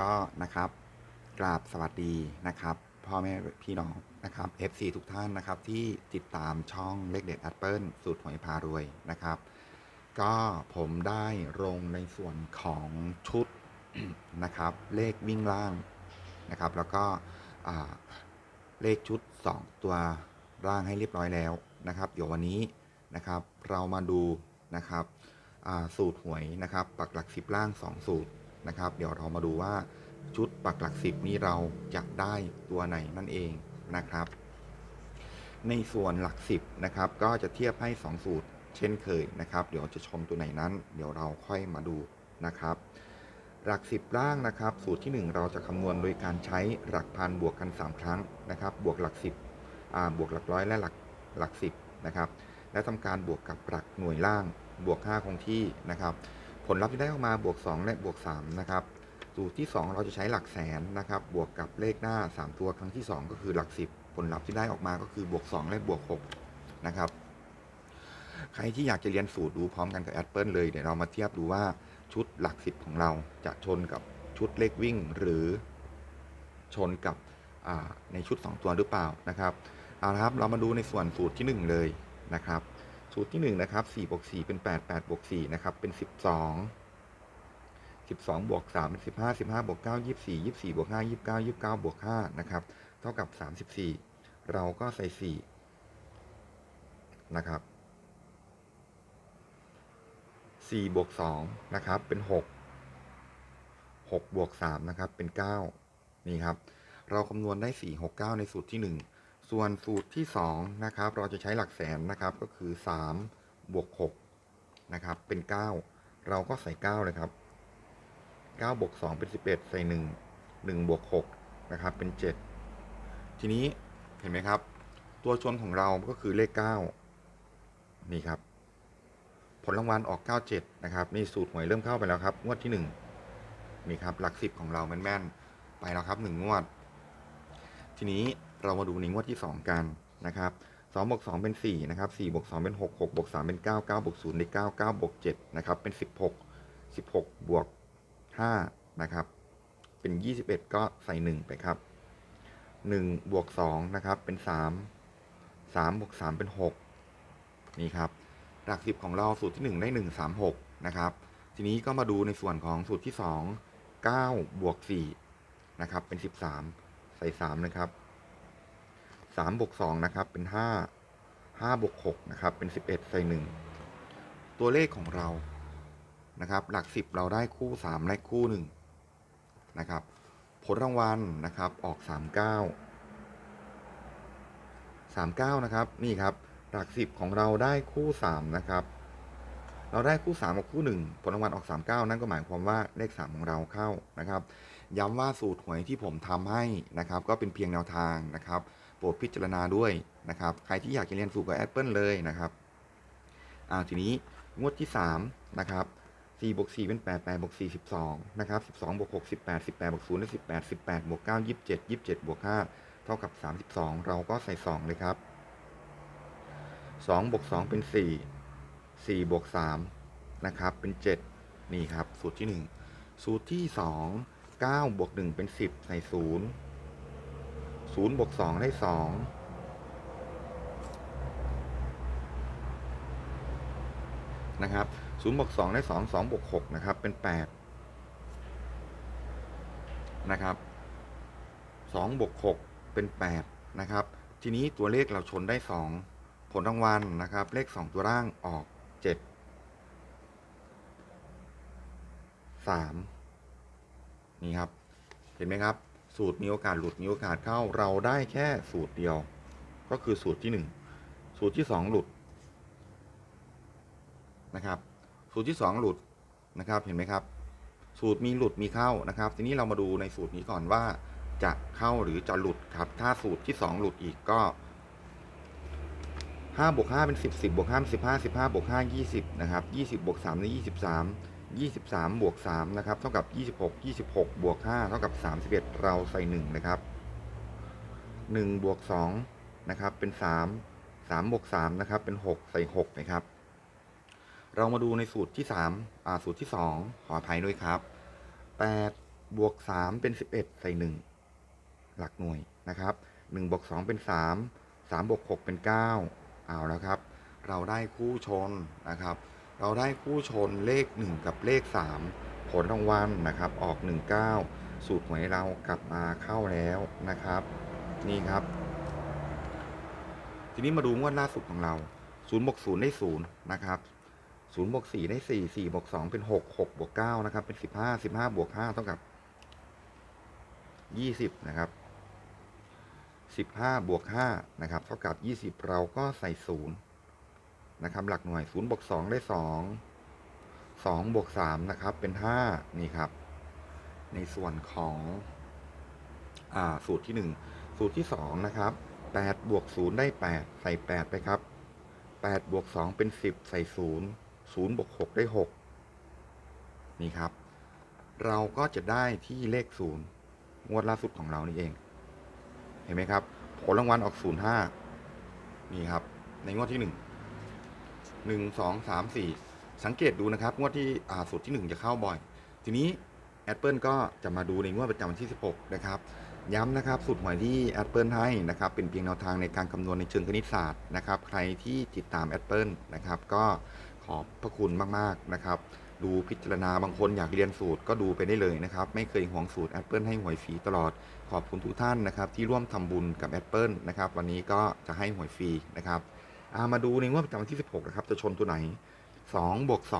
ก็นะครับกราบสวัสดีนะครับพ่อแม่พี่น้องนะครับ FC ทุกท่านนะครับที่ติดตามช่องเลขเด็ดแอปเปิลสูตรหวยพารวยนะครับ ก็ผมได้ลงในส่วนของชุดนะครับ เลขวิ่งล่างนะครับ แล้วก็เลขชุด 2 ตัวร่างให้เรียบร้อยแล้วนะครับ เดี๋ยววันนี้นะครับเรามาดูนะครับสูตรหวยนะครับ ปักหลักสิบล่าง 2 สูตร นะครับ เดี๋ยวเรามาดูว่าชุดปักหลักสิบนี้เราจะได้ตัวไหนนั่นเองนะครับ ในส่วนหลักสิบนะครับ ก็จะเทียบให้ 2 สูตร เช่นเคยนะครับ เดี๋ยวจะชมตัวไหนนั้น เดี๋ยวเราค่อยมาดูนะครับ หลักสิบล่างนะครับ สูตรที่ 1 เราจะคำนวณโดยการใช้หลักพันบวกกัน 3 ครั้งนะครับ บวกหลักสิบบวกหลักร้อยและหลักหลักสิบนะครับ และทำการบวกกับหลักหน่วยล่างบวก 5 คงที่นะครับ ผลลัพธ์ที่ได้ออกมาบวก 2 และบวก 3 นะครับ สูตรที่ 2 เราจะใช้หลักแสนนะครับ บวกกับเลขหน้า 3 ตัวครั้งที่ 2 ก็คือหลัก 10 ผลลัพธ์ที่ได้ออกมาก็คือบวก 2 และบวก 6 นะครับ ใครที่อยากจะเรียนสูตรดูพร้อมกันกับแอดเปิลเลยเดี๋ยวเรามาเทียบดูว่าชุดหลัก 10 ของเราจะชนกับชุดเลขวิ่งหรือชนกับในชุด 2 ตัวหรือเปล่านะครับเอาละครับเรามาดูในส่วนสูตรที่ 1 เลยนะครับ สูตรที่1นะครับ4บวก4เป็น8 8บวก4นะครับเป็น 12 12บวก3เป็น15 15บวก9 24 24บวก5 29 29บวก5นะครับเท่ากับ 34 เราก็ใส่ 4 นะครับ4บวก2นะครับเป็น 6 6บวก3นะครับเป็น 9 นี่ครับ เราคำนวณได้ 4 6 9 ในสูตรที่ 1 ส่วนสูตรที่2นะครับเราจะใช้หลักแสนนะครับก็คือ3บวก6นะครับเป็น 9 เราก็ใส่9เลยครับ9บวก2เป็น 11 ใส่ 1 1บวก6นะครับเป็น 7 ทีนี้เห็นไหมครับ ตัวชนของเราก็คือเลข 9 นี่ครับ ผลรางวัลออก 97 นะครับนี่สูตรหวยเริ่มเข้าไปแล้วครับ งวดที่ 1 นี่ครับหลัก 10 ของเราแม่นๆ ไปแล้วครับ 1 งวด ทีนี้ เรามาดูในงวดที่ 2 กันนะครับ2บวก2เป็น4นะครับ4บวก2เป็น6 6บวก3เป็น9 9บวก0ได้9 9บวก7นะครับเป็น16 16บวก5นะครับเป็น21ก็ใส่1ไปครับ1บวก2นะครับเป็น3 3บวก3เป็น6นี่ครับหลัก10ของเราสูตรที่1ได้1 3 6นะครับทีนี้ก็มาดูในส่วนของสูตรที่2 9บวก4นะครับเป็น13ใส่3นะครับ 3บวก2นะครับ เป็น5 5บวก6นะครับ เป็น11ใส่1ตัวเลขของเรานะครับ หลัก10เราได้คู่3และคู่1นะครับ ผลรางวัลนะครับออก39 39นะครับ นี่ครับ หลัก10ของเราได้คู่3นะครับ เราได้คู่3กับคู่1ผลรางวัลออก39นั่นก็หมายความว่าเลข3ของเราเข้านะครับ ย้ำว่าสูตรหวยที่ผมทำให้นะครับ ก็เป็นเพียงแนวทางนะครับ โปรดพิจารณาด้วยนะครับ ใครที่อยากจะเรียนสูตรกับแอปเปิลเลยนะครับอ่าทีนี้งวดที่3นะครับ4บวก4เป็น8 8บวก4 12นะครับ12บวก6 18 18บวก0ได้18 18บวก9 27 27บวก5เท่ากับ 32 เราก็ใส่ 2 เลยครับ2บวก2เป็น 4 4บวก3นะครับเป็น 7 นี่ครับ สูตรที่ 1 สูตรที่ 2 9บวก1เป็น 10 ใส่ 0 0บวก2ได้2นะครับ0บวก2ได้2 2บวก6นะครับ เป็น8นะครับ2บวก6เป็น8นะครับ ทีนี้ตัวเลขเราชนได้2ผลรางวัลนะครับ เลข2ตัวร่างออก7 3นี่ครับ เห็นไหมครับ สูตรมีโอกาสหลุดมีโอกาสเข้าเราได้แค่สูตรเดียว ก็คือสูตรที่ 1 สูตรที่ 2 หลุดนะครับ สูตรที่ 2 หลุดนะครับเห็นไหมครับ สูตรมีหลุดมีเข้านะครับ ทีนี้เรามาดูในสูตรนี้ก่อนว่า จะเข้าหรือจะหลุดครับ ถ้าสูตรที่ 2 หลุดอีกก็5บวก5เป็น 10 10บวก5เป็น15 15บวก5 20นะครับ20บวก3ได้23 23 บวก 3 นะครับ เท่ากับ 26 26 บวก 5 เท่ากับ 31 เราใส่ 1 นะครับ 1 บวก 2 นะครับ เป็น 3 3 บวก 3 นะครับ เป็น 6 ใส่ 6 นะครับ เรามาดูในสูตรที่3อ่าสูตรที่ 2 ขออภัยด้วยครับ 8 บวกสามเป็นสิบเอ็ดใส่หนึ่งหลักหน่วยนะครับหนึ่งบวกสองเป็นสามสามบวกหกเป็นเก้าเอาแล้วครับ เราได้คู่ชนนะครับ เราได้คู่ชนเลขหนึ่งกับเลขสามผลรางวัลนะครับ ออกหนึ่งเก้าสูตรหวยเรากลับมาเข้าแล้วนะครับ นี่ครับ ทีนี้มาดูงวดล่าสุดของเรา0บวก0ได้0นะครับ0บวก4ได้4 4บวก2เป็น 6 6บวก9นะครับ เป็น 15 15บวก5เท่ากับ 20 นะครับ 15บวก5นะครับ เท่ากับ 20 เราก็ใส่ 0 นะครับ หลักหน่วย0บวก2ได้2 2บวก3นะครับ เป็น 5 นี่ครับ ในส่วนของอ่าสูตรที่ 1 สูตรที่ 2 นะครับ8บวก0ได้ 8 ใส่ 8 ไปครับ 8บวก2เป็น 10 ใส่ 0 0บวก6ได้ 6 นี่ครับ เราก็จะได้ที่เลข 0 งวดล่าสุดของเรานี่เอง เห็นไหมครับ ผลรางวัลออก 05 นี่ครับ ในงวดที่ 1 1 2 3 4สังเกตดูนะครับ งวดที่อ่าสูตรที่1จะเข้าบ่อย ทีนี้แอดเปิลก็จะมาดูในงวดประจำวันที่ 16 นะครับ ย้ำนะครับสูตรหวยที่แอดเปิลให้นะครับเป็นเพียงแนวทางในการคำนวณในเชิงคณิตศาสตร์นะครับใครที่ติดตามแอดเปิลนะครับก็ขอบพระคุณมากๆนะครับดูพิจารณาบางคนอยากเรียนสูตรก็ดูไปได้เลยนะครับ ไม่เคยห่วงสูตรแอดเปิลให้หวยฟรีตลอด ขอบคุณทุกท่านนะครับที่ร่วมทำบุญกับแอดเปิลนะครับวันนี้ก็จะให้หวยฟรีนะครับามาดูในงวดประจำวันที่ 16 นะครับ จะชนตัวไหน 2 บวก 2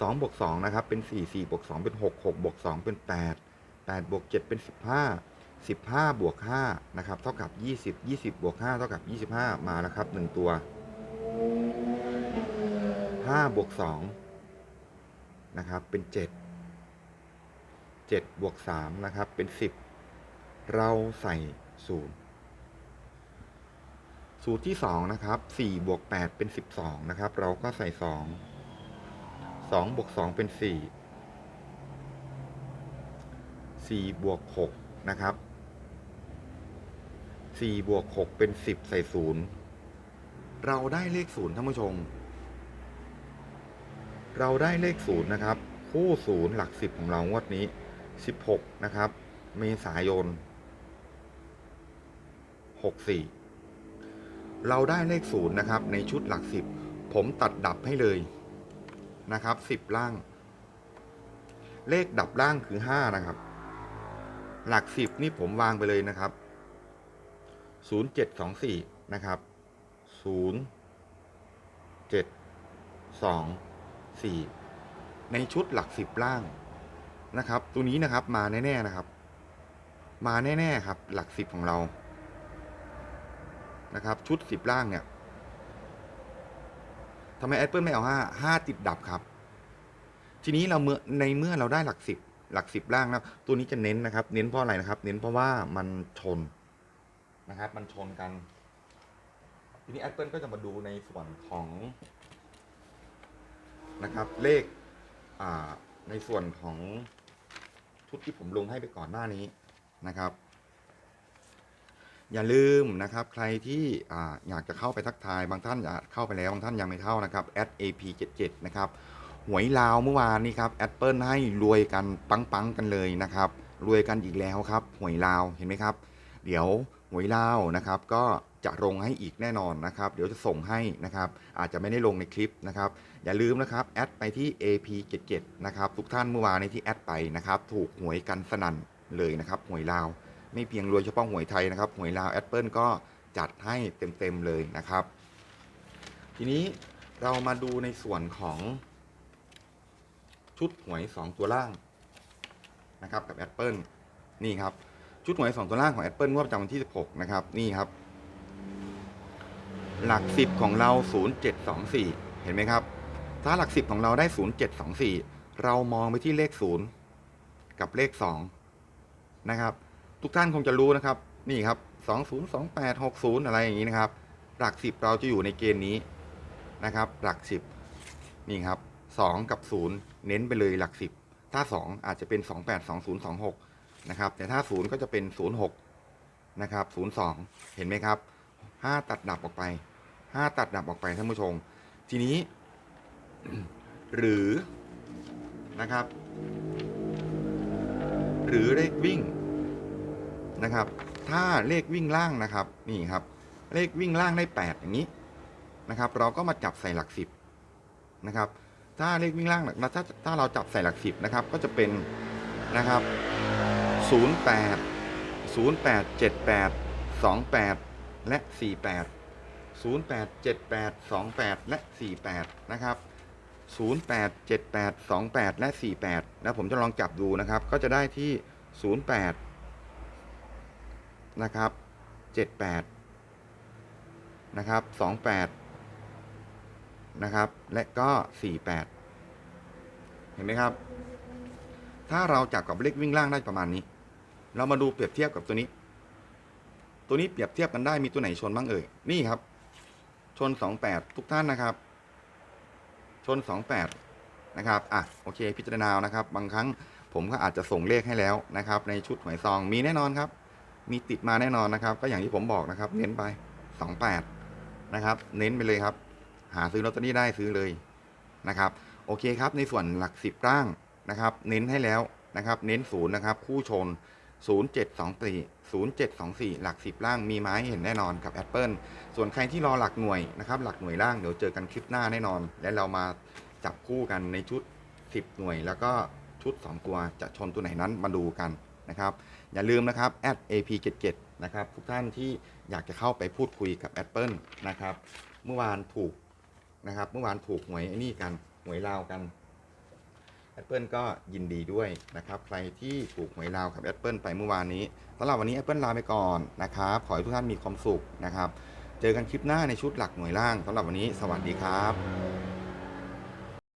2 บวก 2 นะครับ เป็น 4 4 บวก 2 เป็น 6 6 บวก 2 เป็น 8 8 บวก 7 เป็น 15 15 บวก 5 นะครับ เท่ากับ 20 20 บวก 5 เท่ากับ 25 มาแล้วครับ 1 ตัว 5 บวก 2 นะครับ เป็น 7 7 บวก 3 นะครับ เป็น 10 เราใส่ 0 สูตรที่2นะครับ4บวก8เป็น12นะครับ เราก็ใส่2 2บวก2เป็น4สี่บวกหกนะครับสี่บวกหกเป็นสิบใส่ศูนย์เราได้เลขศูนย์ท่านผู้ชม เราได้เลขศูนย์นะครับ คู่ศูนย์หลักสิบของเรางวดนี้สิบหกนะครับ เมษายนหกสี่ เราได้เลขศูนย์นะครับ ในชุดหลักสิบผมตัดดับให้เลยนะครับสิบล่าง เลขดับล่างคือห้านะครับ หลักสิบนี่ผมวางไปเลยนะครับศูนย์เจ็ดสองสี่นะครับศูนย์เจ็ดสองสี่ในชุดหลักสิบล่างนะครับ ตัวนี้นะครับมาแน่ๆนะครับ มาแน่ๆครับ หลักสิบของเรา นะครับ ชุดสิบล่างเนี่ยทำไมแอปเปิลไม่เอาห้าห้าติดดับครับ ทีนี้เราเมื่อในเมื่อเราได้หลักสิบหลักสิบล่างแล้ว ตัวนี้จะเน้นนะครับ เน้นเพราะอะไรนะครับ เน้นเพราะว่ามันชนนะครับ มันชนกัน ทีนี้ Apple ก็จะมาดูในส่วนของนะครับ เลขในส่วนของชุดที่ผมลงให้ไปก่อนหน้านี้นะครับ อย่าลืมนะครับใครที่อยากจะเข้าไปทักทาย บางท่านอยากเข้าไปแล้วบางท่านยังไม่เข้านะครับ @ap77 นะครับหวยลาวเมื่อวานนี้ครับแอปเปิลให้รวยกันปังๆกันเลยนะครับรวยกันอีกแล้วครับหวยลาวเห็นไหมครับ เดี๋ยวหวยลาวนะครับ ก็จะลงให้อีกแน่นอนนะครับ เดี๋ยวจะส่งให้นะครับ อาจจะไม่ได้ลงในคลิปนะครับ อย่าลืมนะครับแอดไปที่ AP77 นะครับทุกท่านเมื่อวานในที่แอดไปนะครับ ถูกหวยกันสนั่นเลยนะครับหวยลาว ไม่เพียงรวยเฉพาะหวยไทยนะครับหวยลาวแอปเปิลก็จัดให้เต็มๆเลยนะครับ ทีนี้เรามาดูในส่วนของชุดหวย 2 ตัวล่างนะครับกับแอปเปิลนี่ครับชุดหวย 2 ตัวล่างของแอปเปิลงวดประจำวันที่ 16 นะครับ นี่ครับ หลัก 10 ของเรา 0724 เห็นไหมครับ ถ้าหลัก 10 ของเราได้ 0724 เรามองไปที่เลข 0 กับเลข 2 นะครับ ทุกท่านคงจะรู้นะครับ นี่ครับ 2028 60 อะไรอย่างนี้นะครับ หลัก 10 เราจะอยู่ในเกณฑ์นี้นะครับ หลัก 10 นี่ครับ 2 กับ 0 เน้นไปเลยหลัก 10 ถ้า 2 อาจจะเป็น 28 20 26 นะครับ แต่ถ้า 0 ก็จะเป็น 06 นะครับ 02 เห็นไหมครับ 5 ตัดดับออกไป 5 ตัดดับออกไปท่านผู้ชม ทีนี้ หรือนะครับ หรือเลขวิ่ง นะครับ ถ้าเลขวิ่งล่างนะครับนี่ครับ เลขวิ่งล่างได้8อย่างนี้นะครับ เราก็มาจับใส่หลักสิบนะครับ ถ้าเลขวิ่งล่างนะถ้าถ้าเราจับใส่หลักสิบนะครับ ก็จะเป็นนะครับ 08 08 78 28 และ 48 08 78 28 และ 48 นะครับ 08 78 28 และ 48 แล้วผมจะลองจับดูนะครับ ก็จะได้ที่ 08 นะครับ 78 นะครับ 28 นะครับ และก็ 48 เห็นไหมครับ ถ้าเราจับกับเลขวิ่งล่างได้ประมาณนี้ เรามาดูเปรียบเทียบกับตัวนี้ ตัวนี้เปรียบเทียบกันได้มีตัวไหนชนบ้างเอ่ย นี่ครับ ชน 28 ทุกท่านนะครับ ชน 28 นะครับ อะ โอเค พิจารณานะครับ บางครั้งผมก็อาจจะส่งเลขให้แล้วนะครับ ในชุดหวยซองมีแน่นอนครับ มีติดมาแน่นอนนะครับ ก็อย่างที่ผมบอกนะครับ เน้นไป 28 นะครับ เน้นไปเลยครับ หาซื้อลอตเตอรี่ได้ซื้อเลยนะครับ โอเคครับ ในส่วนหลักสิบร่างนะครับ เน้นให้แล้วนะครับ เน้นศูนย์นะครับ คู่ชน 0724 0724 หลักสิบร่างมีไม้เห็นแน่นอนกับแอปเปิลส่วนใครที่รอหลักหน่วยนะครับ หลักหน่วยล่างเดี๋ยวเจอกันคลิปหน้าแน่นอน และเรามาจับคู่กันในชุด 10 หน่วย แล้วก็ชุด 2 ตัวจะชนตัวไหนนั้นมาดูกันนะครับ อย่าลืมนะครับ @ap77 นะครับทุกท่านที่อยากจะเข้าไปพูดคุยกับ Apple นะครับเมื่อวานถูกนะครับเมื่อวานถูกหวยไอ้นี่กันหวยลาวกัน Apple ก็ยินดีด้วยนะครับ ใครที่ถูกหวยลาวกับ Apple ไปเมื่อวานนี้สำหรับวันนี้ Apple ลาไปก่อนนะครับ ขอให้ทุกท่านมีความสุขนะครับ เจอกันคลิปหน้าในชุดหลักหน่วยล่างสำหรับวันนี้ สวัสดีครับ